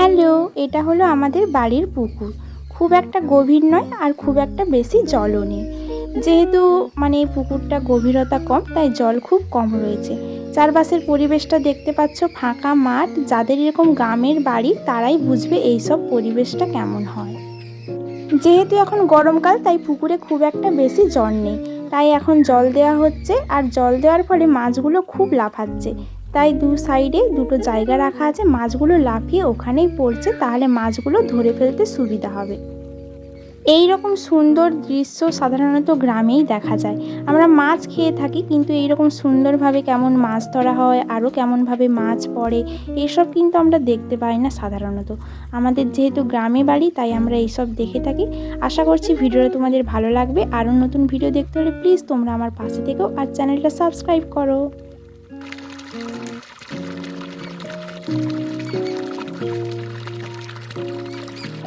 Hello, এটা হলো আমাদের বাড়ির পুকুর। খুব একটা গভীর নয় আর খুব একটা বেশি জলও নেই। যেহেতু মানে এই পুকুরটা গভীরতা কম, তাই জল খুব কম রয়েছে। চারপাশের পরিবেশটা দেখতে পাচ্ছ, ফাঁকা মাঠ, যাদের এরকম গ্রামের বাড়ি, তারাই বুঝবে এইসব পরিবেশটা কেমন হয়। যেহেতু এখন গরমকাল, তাই পুকুরে খুব একটা বেশি জল নেই। তাই এখন জল দেওয়া হচ্ছে, আর জল দেওয়ার ফলে মাছগুলো খুব লাফাচ্ছে। তাই দু সাইডে দুটো জায়গা রাখা আছে। মাছগুলো লাফিয়ে ওখানেই পড়ছে, তাহলে মাছগুলো ধরে ফেলতে সুবিধা হবে। এই রকম সুন্দর দৃশ্য সাধারণত গ্রামেই দেখা যায়। আমরা মাছ খেয়ে থাকি, কিন্তু এই রকম সুন্দরভাবে কেমন মাছ ধরা হয়, আরও কেমনভাবে মাছ পড়ে, এইসব কিন্তু আমরা দেখতে পাই না সাধারণত। আমাদের যেহেতু গ্রামে বাড়ি, তাই আমরা এইসব দেখে থাকি। আশা করছি ভিডিওটা তোমাদের ভালো লাগবে। আরও নতুন ভিডিও দেখতে হলে প্লিজ তোমরা আমার পাশে থেকেও আর চ্যানেলটা সাবস্ক্রাইব করো।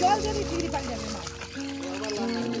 জল যদি চিংড়ি পানি যাবে না ধরবে না